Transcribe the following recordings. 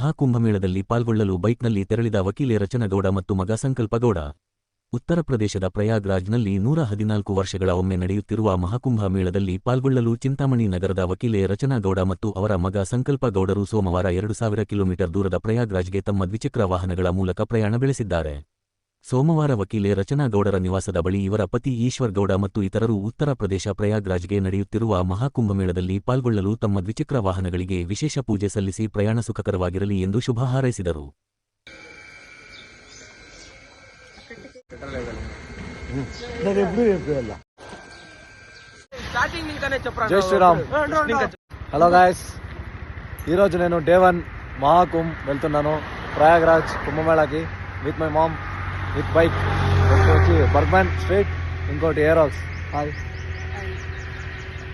ಮಹಾಕುಂಭಮೇಳದಲ್ಲಿ ಪಾಲ್ಗೊಳ್ಳಲು ಬೈಕ್ನಲ್ಲಿ ತೆರಳಿದ ವಕೀಲೆ ರಚನಗೌಡ ಮತ್ತು ಮಗ ಸಂಕಲ್ಪಗೌಡ. ಉತ್ತರ ಪ್ರದೇಶದ ಪ್ರಯಾಗ್ರಾಜ್ನಲ್ಲಿ ನೂರ ಹದಿನಾಲ್ಕು ವರ್ಷಗಳ ಒಮ್ಮೆ ನಡೆಯುತ್ತಿರುವ ಮಹಾಕುಂಭ ಮೇಳದಲ್ಲಿ ಪಾಲ್ಗೊಳ್ಳಲು ಚಿಂತಾಮಣಿ ನಗರದ ವಕೀಲೆ ರಚನಾಗೌಡ ಮತ್ತು ಅವರ ಮಗ ಸಂಕಲ್ಪಗೌಡರು ಸೋಮವಾರ ಎರಡು ಸಾವಿರ ಕಿಲೋಮೀಟರ್ ದೂರದ ಪ್ರಯಾಗ್ರಾಜ್ಗೆ ತಮ್ಮ ದ್ವಿಚಕ್ರ ವಾಹನಗಳ ಮೂಲಕ ಪ್ರಯಾಣ ಬೆಳೆಸಿದ್ದಾರೆ. ಸೋಮವಾರ ವಕೀಲೆ ರಚನಾಗೌಡರ ನಿವಾಸದ ಬಳಿ ಇವರ ಪತಿ ಈಶ್ವರ್ ಗೌಡ ಮತ್ತು ಇತರರು ಉತ್ತರ ಪ್ರದೇಶ ಪ್ರಯಾಗ್ರಾಜ್ಗೆ ನಡೆಯುತ್ತಿರುವ ಮಹಾಕುಂಭಮೇಳದಲ್ಲಿ ಪಾಲ್ಗೊಳ್ಳಲು ತಮ್ಮ ದ್ವಿಚಕ್ರ ವಾಹನಗಳಿಗೆ ವಿಶೇಷ ಪೂಜೆ ಸಲ್ಲಿಸಿ ಪ್ರಯಾಣ ಸುಖಕರವಾಗಿರಲಿ ಎಂದು ಶುಭ ಹಾರೈಸಿದರು నేను ఎప్పుడు చెప్పేయాల స్టార్టింగ్ ఇంకానే చెప్పరా జై శ్రీరామ్ హలో గాయస్ ఈరోజు నేను డే వన్ మహాకుంభ్ వెళ్తున్నాను ప్రయాగ్రాజ్ కుంభమేళాకి with my ma'am with bike first వచ్చి బర్గ్మాన్ స్ట్రీట్ ఇంకోటి hi hi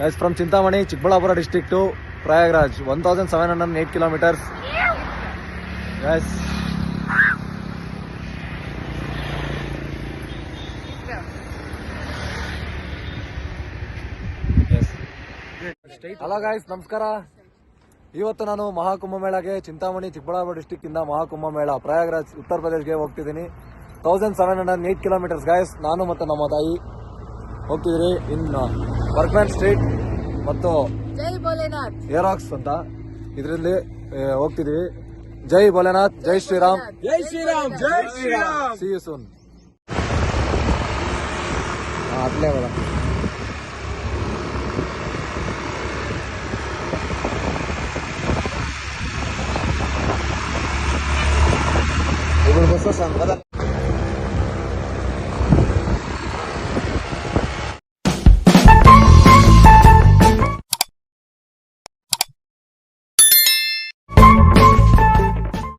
Chintamani from Chintamani to Prayagraj one Prayagraj one thousand seven hundred eight hello guys ನಮಸ್ಕಾರ ಇವತ್ತು ನಾನು ಮಹಾಕುಂಭ ಮೇಳಗೆ ಚಿಂತಾಮಣಿ ಚಿಕ್ಕಬಳ್ಳಾಪುರ ಡಿಸ್ಟಿಕ್ ಇಂದ ಮಹಾಕುಂಭ ಮೇಳ ಪ್ರಯಾಗ್ರಾಜ್ ಉತ್ತರ ಪ್ರದೇಶ್ಗೆ ಹೋಗ್ತಿದ್ದೀನಿ. Thousand seven hundred eight kilometres guys ನಾನು ಮತ್ತು ನಮ್ಮ ತಾಯಿ ಹೋಗ್ತಿದ್ರಿ ಇನ್ ಬರ್ಕ್ಮ್ಯಾನ್ ಸ್ಟ್ರೀಟ್ ಮತ್ತು ಏರಾಕ್ಸ್ ಅಂತ ಇದರಲ್ಲಿ ಹೋಗ್ತಿದ್ವಿ. ಜೈ ಭೋಲೆನಾಥ್ ಜೈ ಶ್ರೀರಾಮ್. ಜೈ ಶ್ರೀರಾಮ್ ಜೈ ಶ್ರೀರಾಮ್. ಸಿ ಯು ಸೂನ್ ಅಟ್ಲೇ ಬರ ಬಸ್ಸಸ್ ಅಂತ